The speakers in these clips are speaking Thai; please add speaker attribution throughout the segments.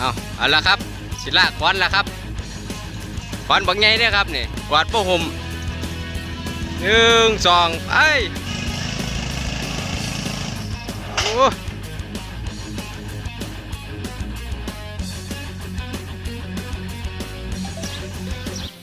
Speaker 1: เอาเอาละครับ สิลากควันละครับควันบักใหญ่เนี่ยครับนี่กวาดผ้าห่มหนึ่งสองไปโอ้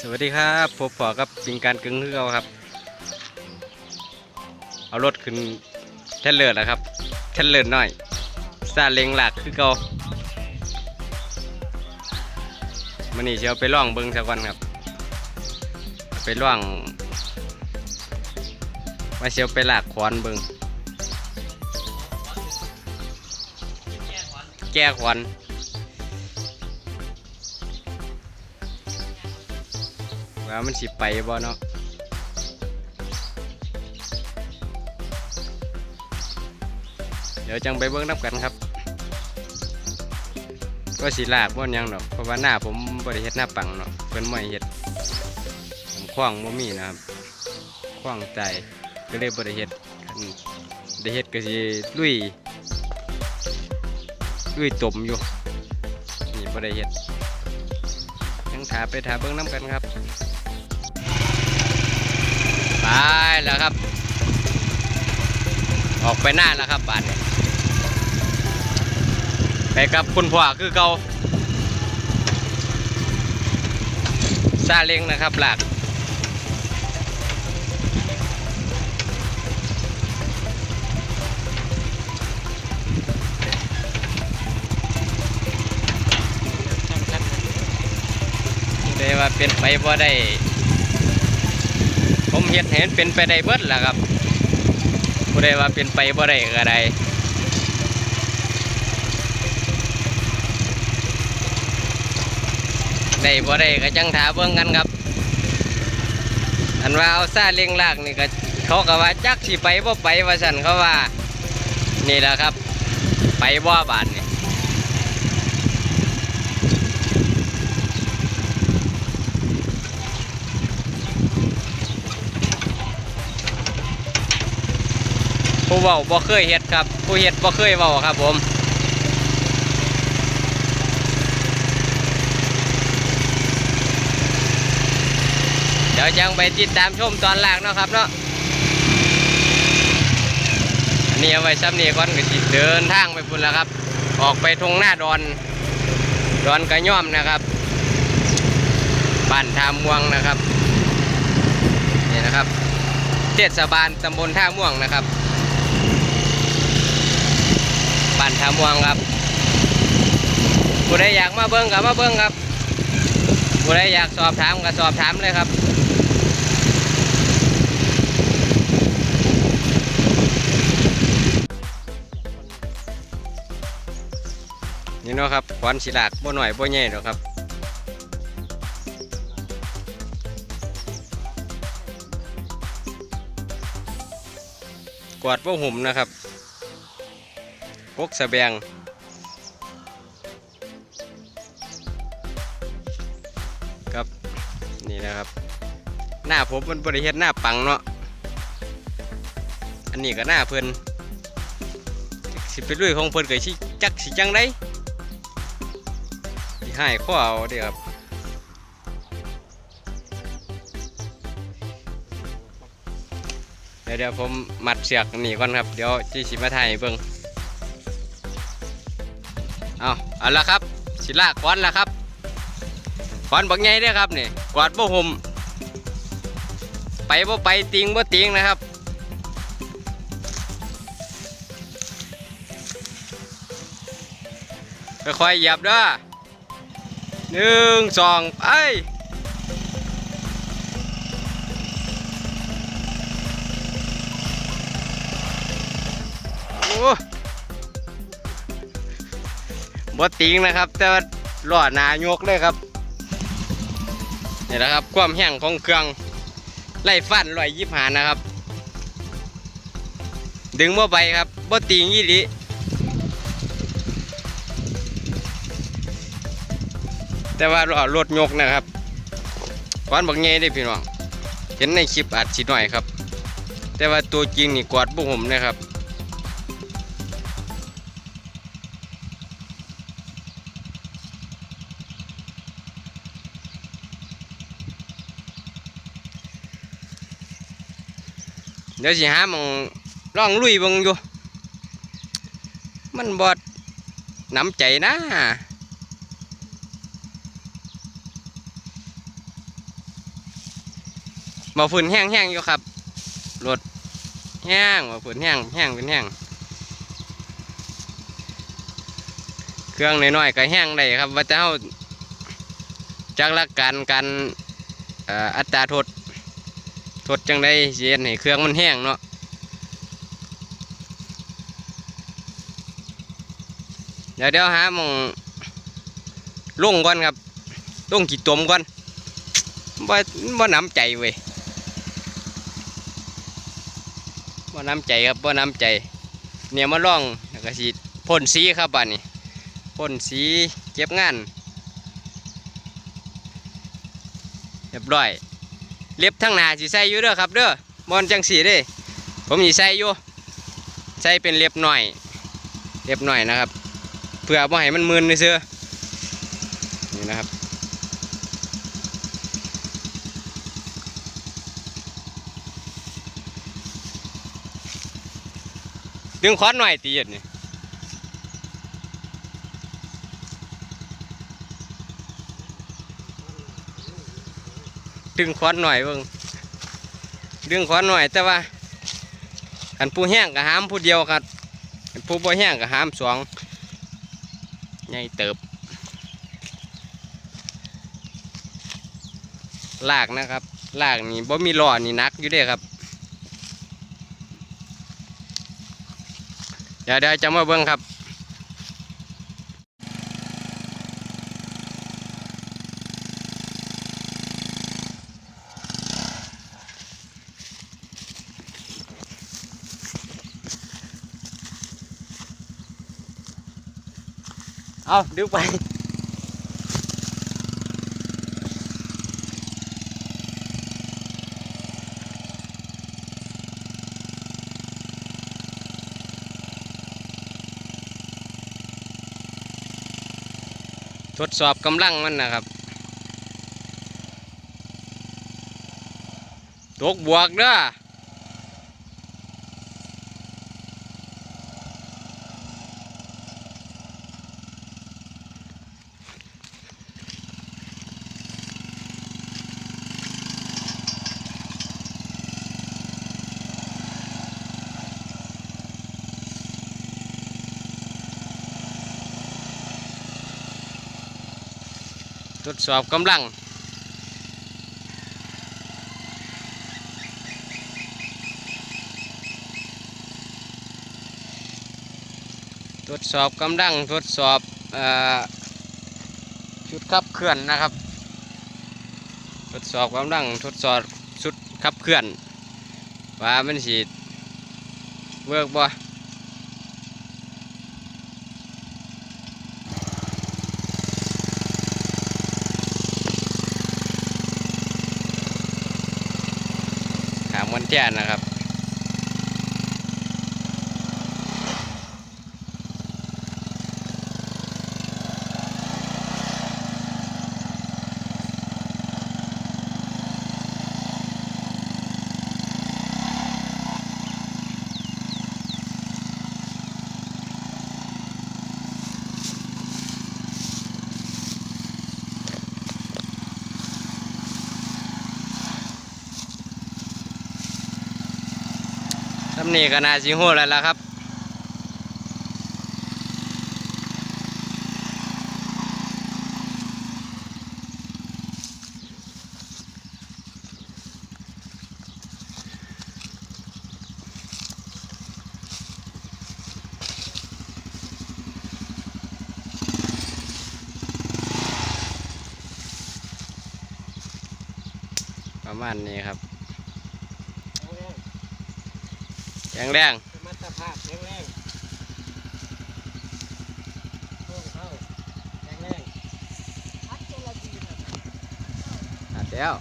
Speaker 1: สวัสดีครับผมปอกับสิงการกึ่งคือเราครับ เอารถขึ้นเทนเลอร์แล้วครับเทนเลอร์หน่อยซาเล็งหลักคือเกา มันนี่เชียวไปล่องเบิงสักวันครับ ไปล่องมาเชียวไปหลากขวานเบิงแก้ขวานว่ามันสิไปบ่เนาะเดี๋ยวจังไปเบิ้งนับกันครับ ว่าสีลากบ่นยังดอกเพราะว่าหน้าผมบริเฮ็ดหน้าปังเนาะเพิ่นไม่เฮ็ดผมคว้างบ่มีนะครับคว้างใจก็เลยบริเฮ็ดคันได้เฮ็ดก็สิลุยลุยตมอยู่นี่บ่ได้เฮ็ดยังถาไปถาเบิ้งน้ำกันครับไปแล้วครับ ออกไปหน้าแล้วครับบ้านนี้ ไปกับคุณพ่อคือเกาซาเล้งนะครับหลักได้ว่าเป็นไปบ่ได้ ผมเฮ็ดเห็นเป็นไปได้เบิดแหละครับบ่ได้ว่าเป็นไปบ่ได้ก็ได้ ได้บ่ได้ก็จังถาเบิ่งกันครับ อันว่าเอาซาเลี้ยงลากนี่ก็เขาก็ว่าจักสิไปบ่ไปว่าซั่นเขาว่า นี่แหละครับ ไปบ่บาดนี่ผู้เว้าบ่เคยเฮ็ดครับ ผู้เฮ็ดบ่เคยเว้าครับผม ดี๋ยวจังไปติดตามชมตอนแรกเนาะครับเนาะอันนี้เอาไว้ซ้ำนี่ก่อนก็สิเดินทางไปพุ่นแล้วครับ ออกไปทงหน้าดอน ดอนกระย่อมนะครับบ้านท่าม่วงนะครับนี่นะครับ เทศบาลตำบลท่าม่วงนะครับบ้านท่าม่วงครับผู้ใดอยากมาเบิ้งกับมาเบิ้งครับผู้ใดอยากสอบถามก็สอบถามเลยครับ นี่เนาะครับควันสิลากบ่หน่อยบ่ใหญ่หรอกครับกวาดพวกหุ่มนะครับพวกสะแบงครับนี่นะครับ หน้าผมมันบริเฮ็ดหน้าปังเนาะอันนี้ก็หน้าเพิ่นสิไปลุยของเพิ่นก็สิจักสิจังได้ ให้ข้อเอาเด้อครับเดี๋ยวเดี๋ยวผมมัดเสือกหนีก่อนครับ เดี๋ยวจีสิมาถ่ายเบิ่งเอาเอาละครับ สิลากควันละครับควันบักใหญ่เด้อครับนี่กวาดบ่ห่มไปบ่ไปติงบ่ติงนะครับค่อยๆหยียบด้อ หนึ่งสองไปโอ้บติงนะครับ แต่ว่าล้อหนายกเลยครับนี่แหละครับ ความแห้งของเครื่องไล่ฟันลอยยิบหานะครับ ดึงบ่ไปครับบ่ติงยี่หลี แต่ว่าเราลถยกนะครับวานบักเงยได้พี่น้องเห็นในคลิปอาจสิหน่อยครับ แต่ว่าตัวจริงนี่กวาดพวกผมนะครับเดี๋ยวสิหามองร่องลุยบังอยู่ มันบอดน้ำใจนะ บ่ฝุ่นแห้งๆอยู่ครับรถแห้งบ่ฝุ่นแห้งแห้งเป็นแห้งเครื่องน้อยๆก็แห้งได้ครับ ว่าจะเฮาจักหลักการการอัตราทษโทษจังได้เสียให้เครื่องมันแห้งเนาะเดี๋ยวเดี๋ยวหามองลงก่อนครับลงกี่ตมก่อนบ่บ่น้ำใจเว้ย บ่น้ำใจครับบ่น้ำใจ เนี่ยมาล่องแล้วก็สิพ่นสีครับบ้านนี้พ่นสีเก็บงานเรียบร้อย เล็บทั้งหน้าสิใส่อยู่เด้อครับเด้อบอนจังสีเด้ ผมสิใส่อยู่ใส่เป็นเล็บหน่อย เล็บหน่อยนะครับ เพื่อบ่ให้มันมึนเสื้อนี่นะครับ ดึงคอนหน่อยตีหยดนี่ดึงคอนหน่อยเบิ่งดึงคอนหน่อยแต่ว่าขันผู้แห้งก็หามผู้เดียวครับคันผู้บ่แห้งก็หามสองใหญ่เติบลากนะครับลากนี่บ่มีล้อนี่นักอยู่เด้ครับ ดี๋ยวเดี๋ยวจะมาเบิ่งครับเอาดึงไป ทดสอบกำลังมันนะครับตกบวกเด้อ ทดสอบกำลัง ทดสอบกำลังทดสอบอชุดขับเคลื่อนนะครับ ทดสอบกำลังทดสอบชุดขับเคลื่อน ว่ามันสิเวิร์กบ่ มันแจ้นนะครับ นี่ก็น่าสิหูแล้วล่ะครับ ประมาณนี้ครับแข็งแรง
Speaker 2: สมรรถภาพแข็งแรงโค้งเข้าแข็งแรง
Speaker 1: อัดแล้ว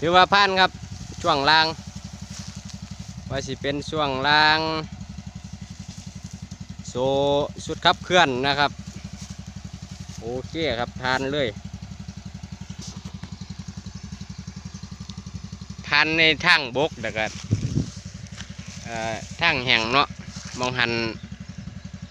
Speaker 1: ถือว่าผ่านครับช่วงล่าง ว่าสิเป็นช่วงล่างโซสุดขับเคลื่อนนะครับ โอเคครับทานเลย ท ผ่านในทางบกแล้วก็เอ่อทางแห่งเนาะมองหัน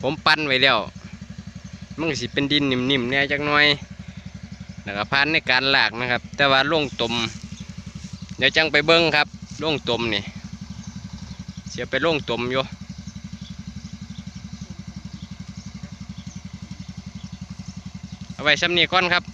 Speaker 1: ผมปั้นไว้แล้วมันก็สิเป็นดินนิ่มๆเนี่ยจักหน่อยแล้วก็ผ่านในการหลากนะครับ แต่ว่าลงตมเดี๋ยวจังไปเบิ้งครับลงตมนี่เสียไปลงตมอยู่เอาไว้ซ้ำนี้ก่อนครับ